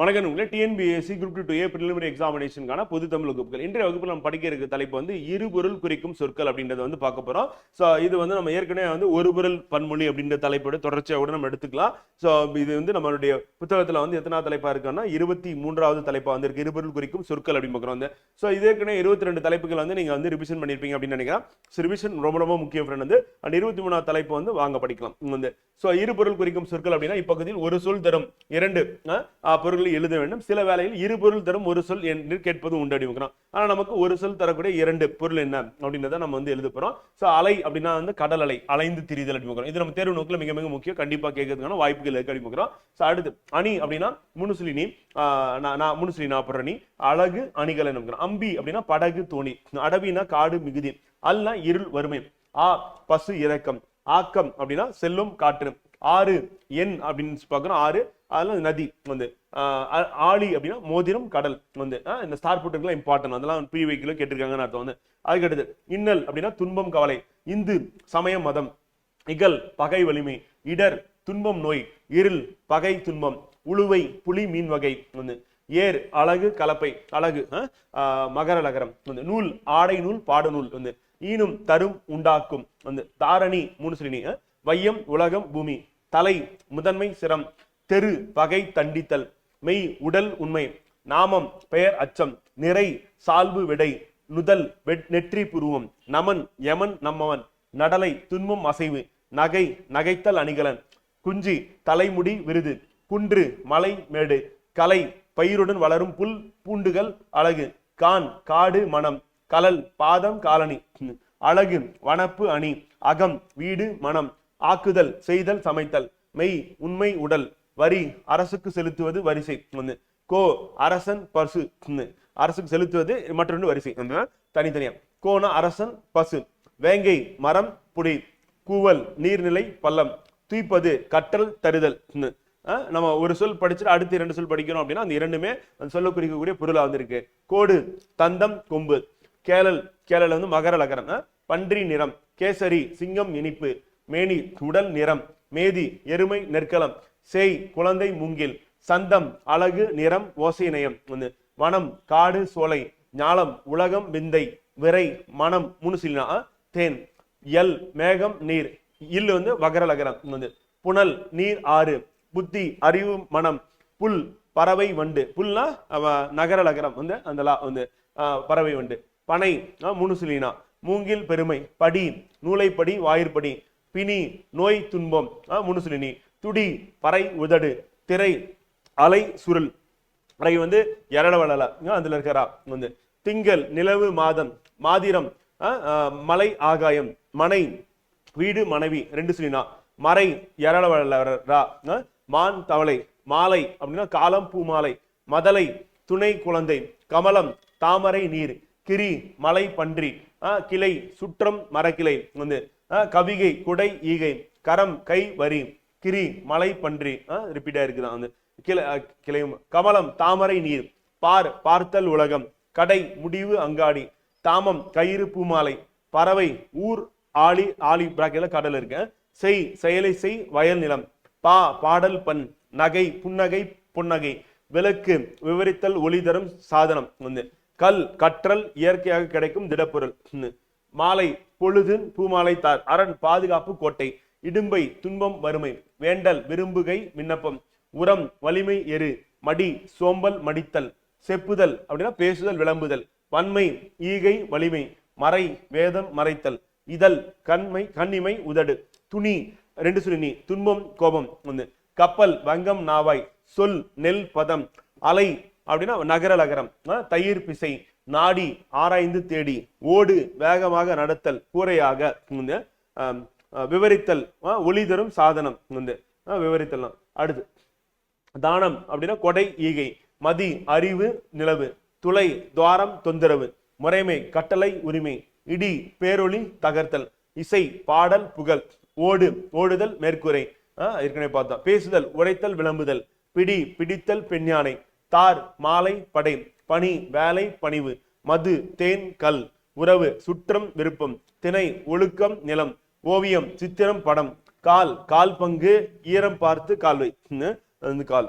வணக்கம். உங்களே TNPSC group two A preliminary எக்ஸாமினேஷனுக்கான பொது தமிழ் வகுப்புகள். இன்றைய வகுப்பில் நம்ம படிக்க இருக்க தலைப்பு வந்து இருபொருள் குறிக்கும் சொற்கள் அப்படின்றத வந்து பார்க்க போகிறோம் ஸோ இது வந்து நம்ம ஏற்கனவே வந்து ஒரு பொருள் பன்மொழி அப்படின்ற தலைப்போட தொடர்ச்சியாக கூட நம்ம எடுத்துக்கலாம். ஸோ இது வந்து நம்மளுடைய புத்தகத்தில் வந்து எத்தனாவது தலைப்பாக இருக்குன்னா இருபத்தி மூன்றாவது தலைப்பாக வந்து இருக்கு. இருபொருள் குறிக்கும் சொற்கள் அப்படின்னு பார்க்குறோம் வந்து. ஸோ இது ஏற்கனவே இருபத்தி ரெண்டு தலைப்புகள் வந்து நீங்கள் வந்து ரிவிஷன் பண்ணியிருப்பீங்க அப்படின்னு நினைக்கிறேன். ஸோ ரிவிஷன் ரொம்ப ரொம்ப முக்கியம் ஃப்ரெண்ட் வந்து. அண்ட் இருபத்தி மூணாவது தலைப்பு வந்து வாங்க படிக்கலாம். வந்து. ஸோ இருபொருள் குறிக்கும் சொற்கள் அப்படின்னா இப்பகுதியில் ஒரு சொல் தரும் இரண்டு பொருள் அஹ், எழுத வேண்டும். சில வேளையில் இரு பொருள் தரும் ஒரு சொல் என்று கேட்பது உண்டு அப்படிங்கிறோம் ஆனால் நமக்கு ஒரு சொல் தரக்கூடிய இரண்டு பொருள் என்ன அப்படின்றத நம்ம வந்து எழுத ஸோ அலை அப்படின்னா வந்து கடல் அலை அலைந்து திரிதல் அப்படிங்கிறோம் இது நம்ம தேர்வு நோக்கில் மிக மிக முக்கியம். கண்டிப்பா கேட்கறதுக்கான வாய்ப்புகள் இருக்கு அப்படிங்கிறோம் ஸோ அடுத்து அணி அப்படின்னா முனுசுலி நீ ஆஹ், நான் முனுசுலி நான் அழகு அணிகள் என்ன அம்பி அப்படின்னா படகு தோணி. அடவினா காடு மிகுதி. அல்ல இருள் வறுமை. ஆ பசு இறக்கம் ஆக்கம் அப்படின்னா செல்லும் காற்று ஆறு எண் அப்படின்னு பார்க்குறோம் ஆறு அதெல்லாம் நதி வந்து ஆ- ஆழி அப்படின்னா மோதிரம் கடல் வந்து இந்த ஸ்டார் போட்டுக்கெல்லாம் இம்பார்ட்டன் அதெல்லாம் ப்ரீ வைக்கில் கேட்டிருக்காங்கன்னு அர்த்தம் வந்து. அதுக்கடுத்து இன்னல் அப்படின்னா துன்பம் கவலை இந்து சமயம் மதம் இகல் பகை வலிமை இடர் துன்பம் நோய் இருள் பகை துன்பம் உழுவை புலி மீன் வகை வந்து ஏர் அழகு கலப்பை அழகு ஆஹ் மகர நகரம் வந்து நூல் ஆடை நூல் பாடநூல் வந்து ஈனும் தரும் உண்டாக்கும் வந்து தாரணி மூணு சிலினி வையம் உலகம் பூமி. தலை முதன்மை சிரம். தெரு வகை தண்டித்தல். மெய் உடல் உண்மை. நாமம் பெயர் அச்சம். நிறை சால்பு விடை. நுதல் வெட் நெற்றி புருவம். நமன் யமன் நம்மவன். நடலை துன்பம் அசைவு. நகை நகைத்தல் அணிகலன். குஞ்சி தலைமுடி விருது. குன்று மலை மேடு. கலை பயிருடன் வளரும் புல் பூண்டுகள் அழகு. கான் காடு மனம். கலல் பாதம் காலனி அழகு வனப்பு அணி. அகம் வீடு மனம். ஆக்குதல் செய்தல் சமைத்தல். மெய் உண்மை உடல். வரி அரசுக்கு செலுத்துவது வரிசை. ஒண்ணு. கோ அரசன் பசு. அரசுக்கு செலுத்துவது மற்றொன்று வரிசை. தனித்தனியா. கோனா அரசன் பசு. வேங்கை மரம் புடி கூவல் நீர்நிலை பள்ளம். தூய்ப்பது கற்றல் தருதல். நம்ம ஒரு சொல் படிச்சுட்டு அடுத்து இரண்டு சொல் படிக்கிறோம் அப்படின்னா அந்த இரண்டுமே அந்த சொல்ல குறிக்கக்கூடிய பொருளா வந்திருக்கு. கோடு தந்தம் கொம்பு. கேளல் கேளல் வந்து மகர லகரம். பன்றி நிறம். கேசரி சிங்கம் இனிப்பு. மேனி உடல் நிறம் மேதி எருமை நெற்களம் சேய் குழந்தை மூங்கில் சந்தம் அழகு நிறம் ஓசை நயம் வந்து வனம் காடு சோலை ஞாலம் உலகம் விந்தை விரை மனம் முனுசிலினா தேன் எல் மேகம் நீர் இல் வந்து வகரலகரம். வந்து புனல் நீர் ஆறு புத்தி அறிவு மனம் புல் பறவை வண்டு. புல்னா நகரலகரம். வந்து அந்த லா வந்து பறவை வண்டு. பனை முனுசுலினா மூங்கில் பெருமை படி நூலைப்படி வாயிற்படி பிணி நோய் துன்பம் முனுசுலினி துடி பறை உதடு திரை அலை சுருள். அறை வந்து எரளவளல அதுல இருக்கிறா வந்து. திங்கள் நிலவு மாதம் மாதிரம் மலை ஆகாயம் மனை வீடு மனைவி ரெண்டு சொல்லினா மறை எரளவளரா மான் தவளை மாலை அப்படின்னா காலம் பூமாலை மதலை துணை குழந்தை கமலம் தாமரை நீர் கிரி மலை பன்றி கிளை சுற்றம் மரக்கிளை வந்து கவிகை குடை ஈகை கரம் கை வரி கிரி மலை பன்றி ரிப்பீட் ஆயிருக்குதான் வந்து கிளை கிளையும். கமலம் தாமரை நீர் பார் பார்த்தல் உலகம் கடை முடிவு அங்காடி தாமம் கயிறு பூமாலை பறவை ஊர் ஆளி ஆளி பிராக்கெட்ல கடல் இருக்கு. செய் செயலை செய் வயல் நிலம் பா பாடல் பண் நகை புன்னகை புன்னகை விளக்கு விவரித்தல் ஒளி தரும் சாதனம். வந்து கல் கற்றல் இயற்கையாக கிடைக்கும் திடப்பொருள். மாலை பொழுது பூமாலை தார் அரண் பாதுகாப்பு கோட்டை இடும்பை துன்பம் வறுமை வேண்டல் விரும்புகை விண்ணப்பம் உரம் வலிமை எரு மடி சோம்பல் மடித்தல் செப்புதல் அப்படின்னா பேசுதல் விளம்புதல் வன்மை ஈகை வலிமை மறை வேதம் மறைத்தல் இதழ் கண்மை கண்ணிமை உதடு துணி ரெண்டு சுருணி துன்பம் கோபம் ஒன்று கப்பல் வங்கம் நாவாய் சொல் நெல் பதம் அலை அப்படின்னா நகர நகரம் தயிர் பிசை நாடி ஆராய்ந்து தேடி ஓடு வேகமாக நடத்தல் கூரையாக வந்து விவரித்தல் ஒளி தரும் சாதனம் வந்து விவரித்தல்லாம். அடுத்து தானம் அப்படின்னா கொடை ஈகை மதி அறிவு நிலவு துளை துவாரம் தொந்தரவு முறைமை கட்டளை உரிமை இடி பேரொளி தகர்த்தல் இசை பாடல் புகழ் ஓடு ஓடுதல் மேற்கூரை ஏற்கனவே பார்த்தோம். பேசுதல் உரைத்தல் விளம்புதல் பிடி பிடித்தல் பெண்யானை தார் மாலை படை பணி வேலை பணிவு. மது தேன் கல். உறவு சுற்றம் விருப்பம். திணை ஒழுக்கம் நிலம். ஓவியம் சித்திரம் படம். கால் கால் பங்கு ஈரம் பார்த்து கால்வை வந்து கால்.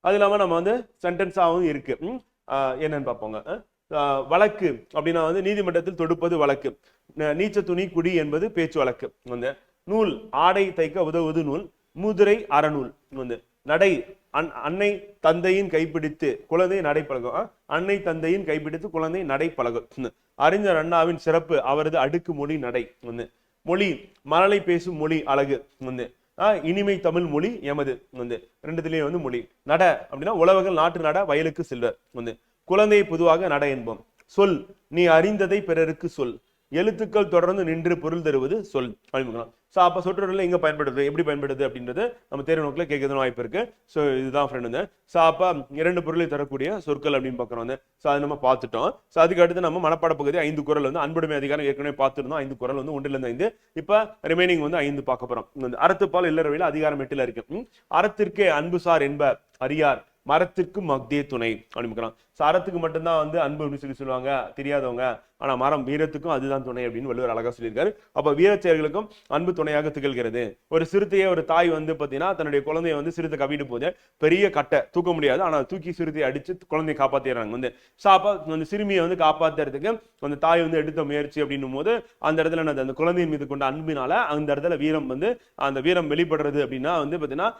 அது இல்லாம நம்ம வந்து சென்டென்ஸாகவும் இருக்கு. ஆஹ் என்னன்னு பார்ப்போங்க. வழக்கு அப்படின்னா வந்து நீதிமன்றத்தில் தொடுப்பது வழக்கு. நீச்ச துணி குடி என்பது பேச்சு வழக்கு. வந்து நூல் ஆடை தைக்க உதவுவது நூல். முதிரை அறநூல். வந்து நடை அன் அன்னை தந்தையின் கைப்பிடித்து குழந்தை நடை பழகும் அன்னை தந்தையின் கைப்பிடித்து குழந்தை நடை பழகும் அறிஞர் அண்ணாவின் சிறப்பு அவரது அடுக்கு மொழி நடை. வந்து மொழி மலலை பேசும் மொழி அழகு. வந்து ஆஹ் இனிமை தமிழ் மொழி எமது. வந்து ரெண்டுத்திலேயே வந்து மொழி. நட அப்படின்னா உழவர்கள் நாட்டு நட வயலுக்கு செல்வர். வந்து குழந்தையை பொதுவாக நட என்போம். சொல் நீ அறிந்ததை பிறருக்கு சொல். எழுத்துக்கள் தொடர்ந்து நின்று பொருள் தருவது சொல். அறிமுகம் ஸோ அப்போ சொற்றொடரில் எங்க பயன்படுது? எப்படி பயன்படுது அப்படின்றது நம்ம தேர்வு நோக்கில் கேட்கறதுன்னு வாய்ப்பு இருக்கு. ஸோ இதுதான் ஃப்ரெண்ட் வந்து ஸோ அப்போ இரண்டு பொருளை தரக்கூடிய சொற்கள் அப்படின்னு பார்க்குறோம் வந்து ஸோ அதை நம்ம பார்த்துட்டோம். ஸோ அதுக்கு அடுத்து நம்ம மனப்பாட பகுதி ஐந்து குரல் வந்து அன்புடைமை அதிகாரம் ஏற்கனவே பார்த்துருந்தோம். ஐந்து குரல் வந்து ஒன்றிலிருந்து ஐந்து. இப்போ ரிமைனிங் வந்து ஐந்து பார்க்க போறோம். வந்து அறத்துப்பால் இல்லறவையில் அதிகாரம் எட்டில் இருக்கு. அறத்திற்கே அறத்திற்கே அன்புசார் என்ப அறியார். மரத்திற்கு மக்தே துணை. அப்படின்னு சரத்துக்கு மட்டும்தான் வந்து அன்பு அப்படின்னு சொல்லி சொல்லுவாங்க. தெரியாதவங்க. ஆனால் மரம் வீரத்துக்கும் அதுதான் துணை அப்படின்னு வள்ளுவர் அழகா சொல்லியிருக்காரு. அப்போ வீர செயல்களுக்கும் அன்பு துணையாக திகழ்கிறது. ஒரு சிறுத்தையை ஒரு தாய் வந்து பார்த்தீங்கன்னா தன்னுடைய குழந்தைய வந்து சிறுத்தை கவிட்டு போது பெரிய கட்டை. தூக்க முடியாது. ஆனால் தூக்கி சிறுத்தையை அடிச்சு குழந்தையை காப்பாத்திடுறாங்க. வந்து சாப்பா அந்த சிறுமியை வந்து காப்பாத்துறதுக்கு அந்த தாய் வந்து எடுத்த முயற்சி அப்படின்னும் போது அந்த இடத்துல அந்த குழந்தையின் மீது கொண்ட அன்பினால அந்த இடத்துல வீரம் வந்து அந்த வீரம் வெளிப்படுறது அப்படின்னா வந்து பார்த்தீங்கன்னா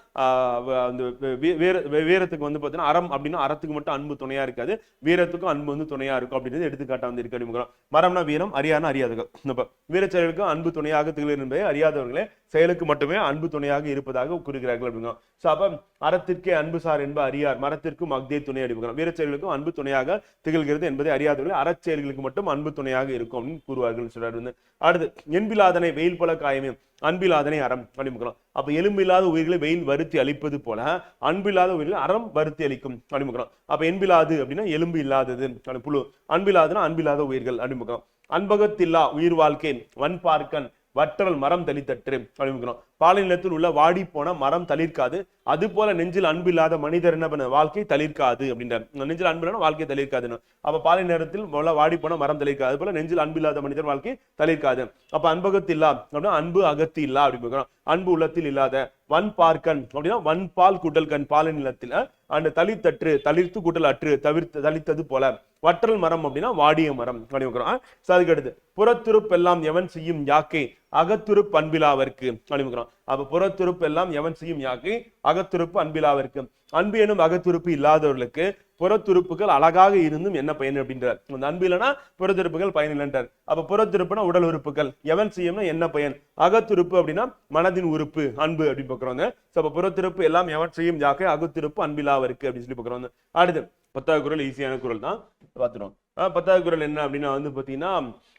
அந்த வீர வீரத்துக்கு வந்து பார்த்தீங்கன்னா அறம் அப்படின்னா அறத்துக்கு மட்டும் அன்பு துணையா இருக்காது. இருக்காது. வீரத்துக்கும் அன்பு வந்து துணையா இருக்கும் அப்படின்றது எடுத்துக்காட்டா வந்து இருக்கு அப்படிங்கிறோம் மரம்னா வீரம் அறியானா அறியாதவர்கள். இப்ப வீரச் அன்பு துணையாக திகழ் என்பதை அறியாதவர்களே செயலுக்கு மட்டுமே அன்பு துணையாக இருப்பதாக கூறுகிறார்கள் அப்படிங்கிறோம் ஸோ அப்ப அறத்திற்கே அன்பு சார் என்ப அறியார் மரத்திற்கும் அக்தே துணை அப்படிங்கிறோம் வீரச்செயல்களுக்கும் அன்பு துணையாக திகழ்கிறது என்பதை அறியாதவர்கள் அறச்செயல்களுக்கு மட்டும் அன்பு துணையாக இருக்கும் அப்படின்னு கூறுவார்கள் சொல்றாரு வந்து. அடுத்து என்பிலாதனை வெயில் போல காயமே. அன்பிலாதனை அறம் அப்படிங்கிறோம் அப்ப எலும்பில்லாத உயிர்களை வெயில் வருத்தி அழிப்பது போல அன்பில்லாத உயிர்களை அறம் வருத்தி அளிக்கும் அப்படிங்கிறோம் அப்ப என்பிலாது அப்படின்னா எலும்பு இல்லாதது புழு. அன்பில்லாதுன்னா அன்பில்லாத உயிர்கள் அப்படிங்கிறோம் அன்பகத்தில்லா உயிர் வாழ்க்கை வன் பார்க்கன் வற்றல் மரம் தளித்தற்று அப்படிங்கிறோம் பாலினத்தில் உள்ள வாடி போன மரம் தளிர்க்காது. அது போல நெஞ்சில் அன்பு இல்லாத மனிதர் என்ன பண்ண? வாழ்க்கை தளிர்க்காது அப்படின்றார். நெஞ்சில் அன்பு இல்லாத வாழ்க்கை தளிர்க்காதுன்னு. அப்ப பாலை நேரத்தில் உள்ள வாடி போன மரம் தளிர்க்காது. அது போல நெஞ்சில் அன்பில்லாத மனிதர் வாழ்க்கை தளிர்க்காது. அப்ப அன்பகத்தில்லா அப்படின்னா அன்பு அகத்து இல்லா அப்படின்னு அன்பு உள்ளத்தில் இல்லாத வன் பார்க்கன் அப்படின்னா வன் பால் குடல் கண் பாலை நிலத்தில் அந்த தளித்தற்று தளிர்த்து கூட்டல் அற்று தவிர்த்து தளித்தது போல. வற்றல் மரம் அப்படின்னா வாடிய மரம் அப்படின்னு சோ அதுக்கு அடுத்து புறத்துருப்பெல்லாம் எவன் செய்யும் யாக்கை? அகத்துருப்பு அன்பிலாவிற்கு அப்படின்னு அப்ப புறத்துருப்பு எல்லாம் எவன் செய்யும் யாக்கை? அகத்துருப்பு அன்பிலாவிற்கு. அன்பு எனும் அகத்துருப்பு இல்லாதவர்களுக்கு புறத்துருப்புகள் அழகாக இருந்தும் என்ன பயன் அப்படின்றார். அந்த அன்பு இல்லைன்னா புறத்துருப்புகள் பயன் இல்லைன்றார். அப்ப புறத்துருப்புனா உடல் உறுப்புகள். எவன் செய்யும்னா என்ன பயன்? அகத்துருப்பு அப்படின்னா மனதின் உறுப்பு அன்பு அப்படின்னு பார்க்குறோங்க ஸோ அப்ப புறத்துருப்பு எல்லாம் எவன் செய்யும் யாக்கை? அகத்துருப்பு அன்பிலாவிற்கு அப்படின்னு சொல்லி பார்க்குறோம். அடுத்து பத்தாவது குரல் ஈஸியான குரல் தான். பார்த்துருவோம் ஆஹ் பத்தாவது குரல் என்ன அப்படின்னா வந்து பார்த்தீங்கன்னா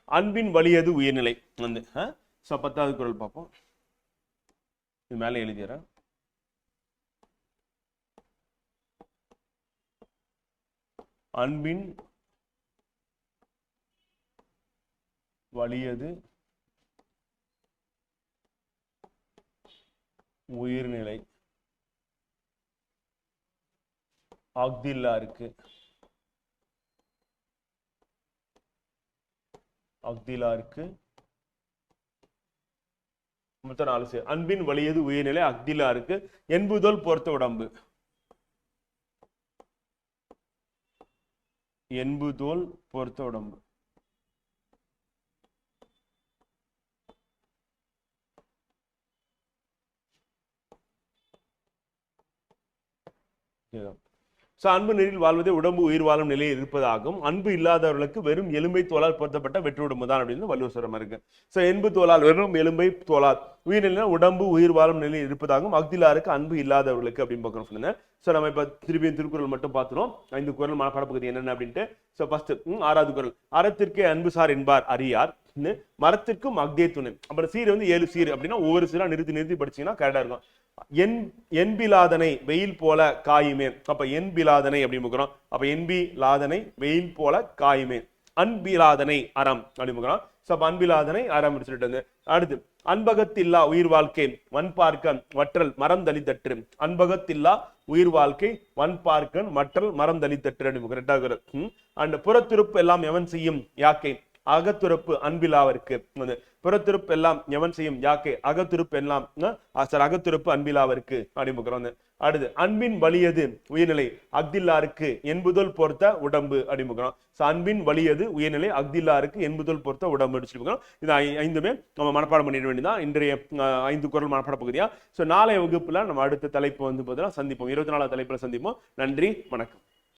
அன்பின் வலியது உயர்நிலை. வந்து ஸோ பத்தாவது குரல் பார்ப்போம். இது மேலே எழுதிடுறேன். அன்பின் வலியது உயிர்நிலை. அக்தில்லா இருக்கு அக்திலா மொத்தம் நாலு சேர் அன்பின் வலியது உயிர்நிலை அக்திலா இருக்கு என்புதோல் பொறுத்த உடம்பு. என்புதோல் பொறுத்த உடம்பு. ஸோ அன்பு நீரில் வாழ்வதே உடம்பு உயிர் வாழும் நிலையில் இருப்பதாகும். அன்பு இல்லாதவர்களுக்கு வெறும் எலும்பை தோலால் பொருத்தப்பட்ட வெற்றி உடம்பு தான் அப்படின்னு வள்ளுவர் சொல்ற இருக்கு. ஸோ என்பு தோலால் வெறும் எலும்பை தோலால் உயிர்நிலை உடம்பு உயிர் வாழும் நிலையில் இருப்பதாகவும் அக்திலாருக்கு அன்பு இல்லாதவர்களுக்கு அப்படின்னு பார்க்கணும் சொன்னேன் ஸோ நம்ம இப்போ திருப்பி திருக்குறள் மட்டும் பார்த்துரும் ஐந்து குரல் மனப்பாட பகுதி என்னென்ன அப்படின்ட்டு. ஸோ ஃபர்ஸ்ட் ஆறாவது குரல். அறத்திற்கே அன்பு சார் என்பார் அறியார். ன்னு, மரத்திற்கும் அக்தே துணை. அப்புறம் சீர் வந்து ஏழு சீர் அப்படின்னா ஒவ்வொரு சீரா நிறுத்தி நிறுத்தி படிச்சீங்கன்னா கரெக்டா இருக்கும். என் என்பிலாதனை வெயில் போல காயுமே. அப்ப என்பிலாதனை அப்படின்னு பார்க்குறோம். அப்ப என்பி லாதனை வெயில் போல காயுமே. அன்பிலாதனை அறம் அப்படின்னு பார்க்குறோம். சோ அப்போ அன்பிலாதனை அறம் சொல்லிட்டு வந்து அடுத்து அன்பகத்தில்லா உயிர் வாழ்க்கை வன் பார்க்கன் வற்றல் மரம் தளித்தற்று. அன்பகத்தில்லா உயிர் வாழ்க்கை வன் பார்க்கன் மற்றல் மரம் தளித்தற்று அப்படின்னு ரெண்டாவது அண்ட் புறத்திருப்பு எல்லாம் எவன் செய்யும்? யாக்கை அகத்துறப்பு அன்பிலாவிற்கு. புறத்துறுப்பு எல்லாம் எவன் செய்யும்? யாக்கை அகத்துறுப்பு எல்லாம் சார் அகத்துறுப்பு அன்பிலாவிற்கு அப்படின்னு அடுத்து அன்பின் வலியது உயர்நிலை அக்தில்லாருக்கு என்புதல் பொறுத்த உடம்பு அப்படின்னு பார்க்கிறோம் அன்பின் வலியது உயர்நிலை அக்தில்லாருக்கு என்புதல் பொறுத்த உடம்பு அப்படின்னு இது ஐந்துமே நம்ம மனப்பாடம் பண்ணிட வேண்டியதான் இன்றைய ஐந்து குரல் மனப்பாட பகுதியா? ஸோ நாளைய வகுப்புல நம்ம அடுத்த தலைப்பு வந்து பார்த்தீங்கன்னா சந்திப்போம். இருபத்தி நாலாவது தலைப்புல சந்திப்போம். நன்றி வணக்கம்.